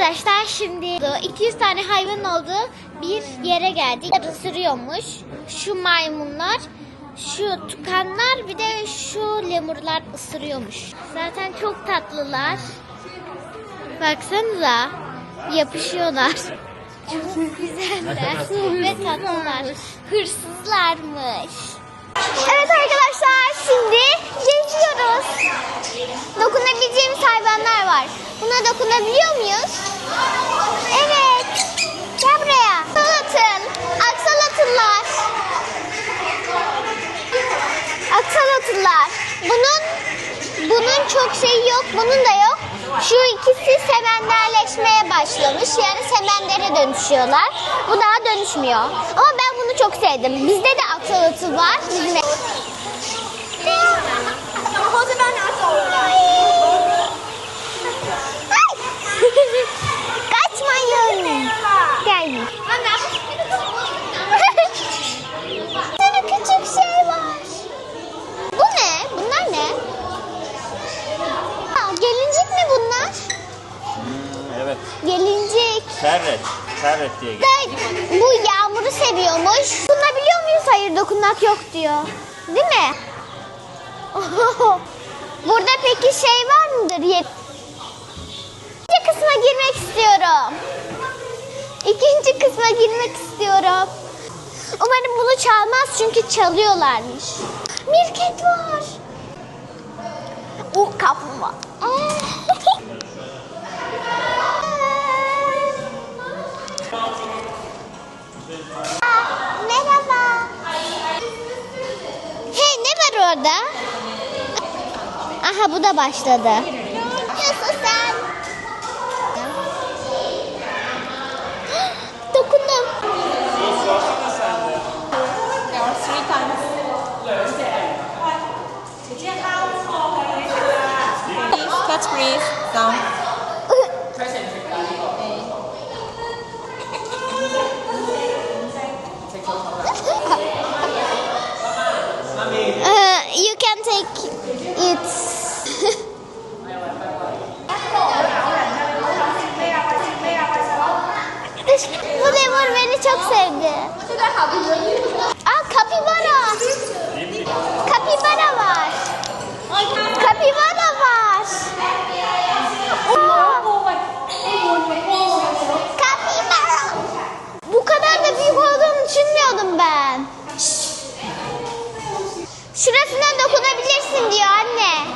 Arkadaşlar şimdi 200 tane hayvan olduğu bir yere geldik. Isırıyormuş. Şu maymunlar, şu tukanlar bir de şu lemurlar ısırıyormuş. Zaten çok tatlılar. Baksanıza yapışıyorlar. Çok güzeller ve tatlılar. Hırsızlarmış. Evet arkadaşlar şimdi geziyoruz. Dokunabileceğimiz hayvanlar var. Buna dokunabiliyor muyuz? Çok şeyi yok. Bunun da yok. Şu ikisi semenderleşmeye başlamış. Yani semendere dönüşüyorlar. Bu daha dönüşmüyor. Ama ben bunu çok sevdim. Bizde de aksalatı var. Bizim Kaçmayın. Diye bu yağmuru seviyormuş. Dokunabiliyor muyuz? Hayır dokunmak yok diyor. Değil mi? Burada peki şey var mıdır? Ye- İkinci kısma girmek istiyorum. İkinci kısma girmek istiyorum. Umarım bunu çalmaz çünkü çalıyorlarmış. Mirket var. O kaplumbağa. Orada? Aha bu da başladı. Nasıl sen? Dokundum. Catch. Down. Can take it. Bu lemur beni çok sevdi. Kapibara. Kapibara var. Kapibara var. Aa. Kapibara. Bu kadar da büyük olduğunu düşünmüyordum ben. Şurasına dokunabilirsin diyor anne.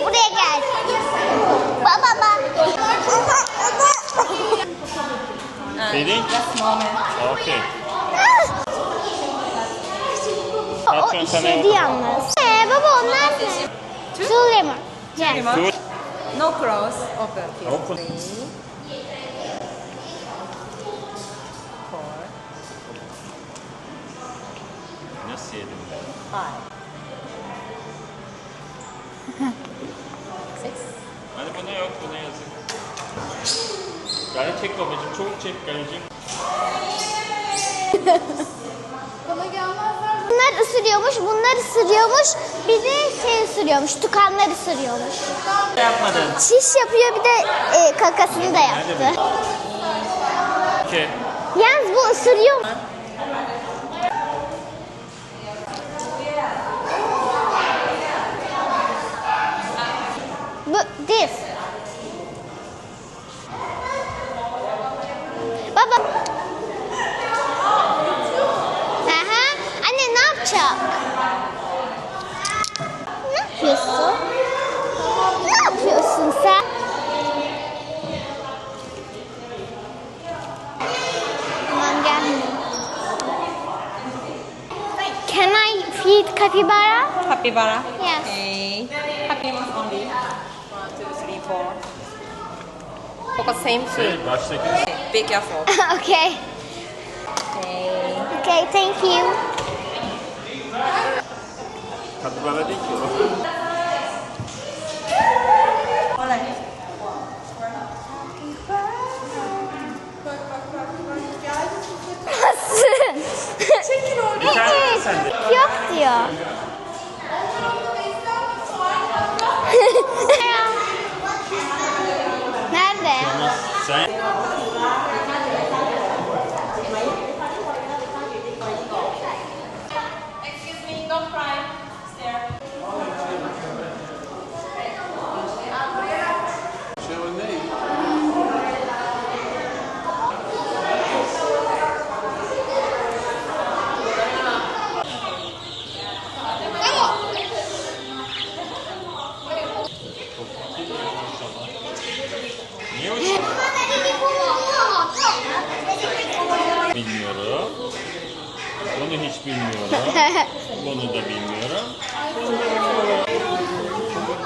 Buraya gel. Babama. Feeding? Just Okay. O Patron sana işedi yalnız. Ee, baba onlar ne? Su. Gel. Lemon. Good. No cross. Open. Here. Open. Three. Four. Nasıl yedim ben? Five. Six. Hani buna yok, buna yazık. Gari çek babacığım, çabuk çek galicim. Bunlar ısırıyormuş, bunlar ısırıyormuş. Bir de şey ısırıyormuş, tukanlar ısırıyormuş. Yapmadın. Şiş yapıyor bir de e, kakasını da yaptı. İki. Yalnız bu ısırıyor. Bu this. Yapıyorsun? Ne yapıyorsun sen? Tamam gelmiyor. Can I feed capybara? Capybara. Yes. Okay. Capybara only. One, two, three, four. Focus same food. Şey, baştaki Be careful. okay. Okay. Okay, thank you. kapibara değil ki o. 谁？Bilmiyorum. Bunu da bilmiyorum.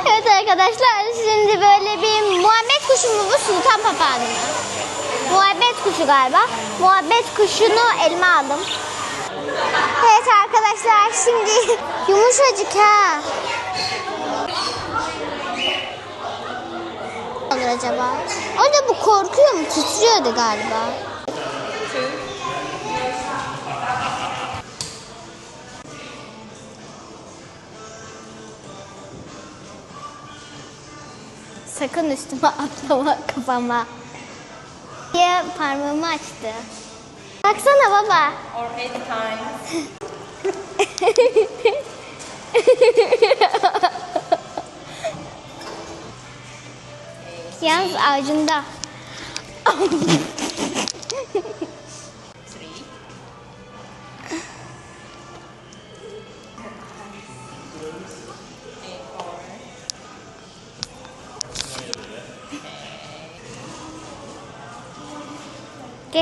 Evet arkadaşlar şimdi böyle bir muhabbet kuşu mu bu sultan papağanı mı? Muhabbet kuşu galiba. Muhabbet kuşunu elime aldım. Evet arkadaşlar şimdi yumuşacık ha. olur acaba? Orada bu korkuyor mu? Titriyordu galiba. Sakın üstüme atlama kafama. Ya parmağımı açtı. Baksana baba. Or eight times. Yalnız ağacında.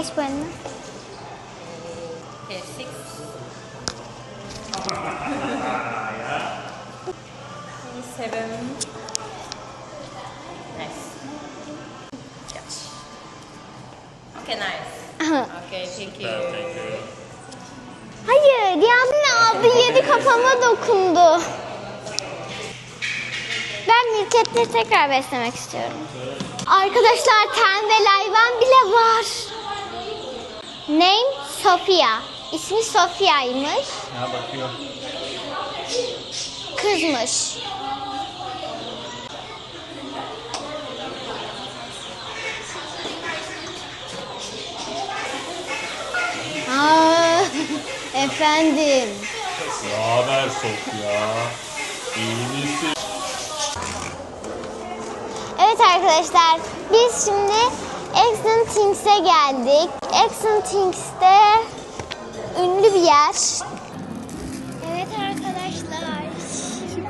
Bu önüne. Okay. Seven. Nice. Catch. Okay, nice. Okay, thank you. Hayır, Yağmur'un aldığı yedi kafama dokundu. Ben mirketleri tekrar beslemek istiyorum. Arkadaşlar tembel hayvan bile var. Name Sofia. İsmi Sofia'ymış. Ha bakıyor. Kızmış. Aa, efendim. Ne haber Sofya? İyi misin? Evet arkadaşlar biz şimdi Action Things'e geldik. Action Things'te ünlü bir yer. Evet arkadaşlar şimdi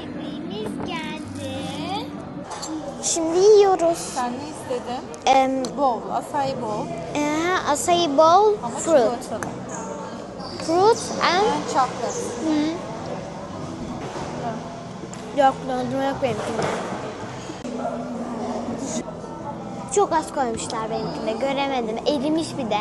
yemeğimiz geldi. Şimdi yiyoruz. Sen ne istedin? Em, Bowl, acai bowl. e, acai bowl Ama fruit. çikolatalı. Fruit and And chocolate. Hı. Yok dondurma yok benimkinde. Çok az koymuşlar benimkinde. Göremedim. Erimiş bir de.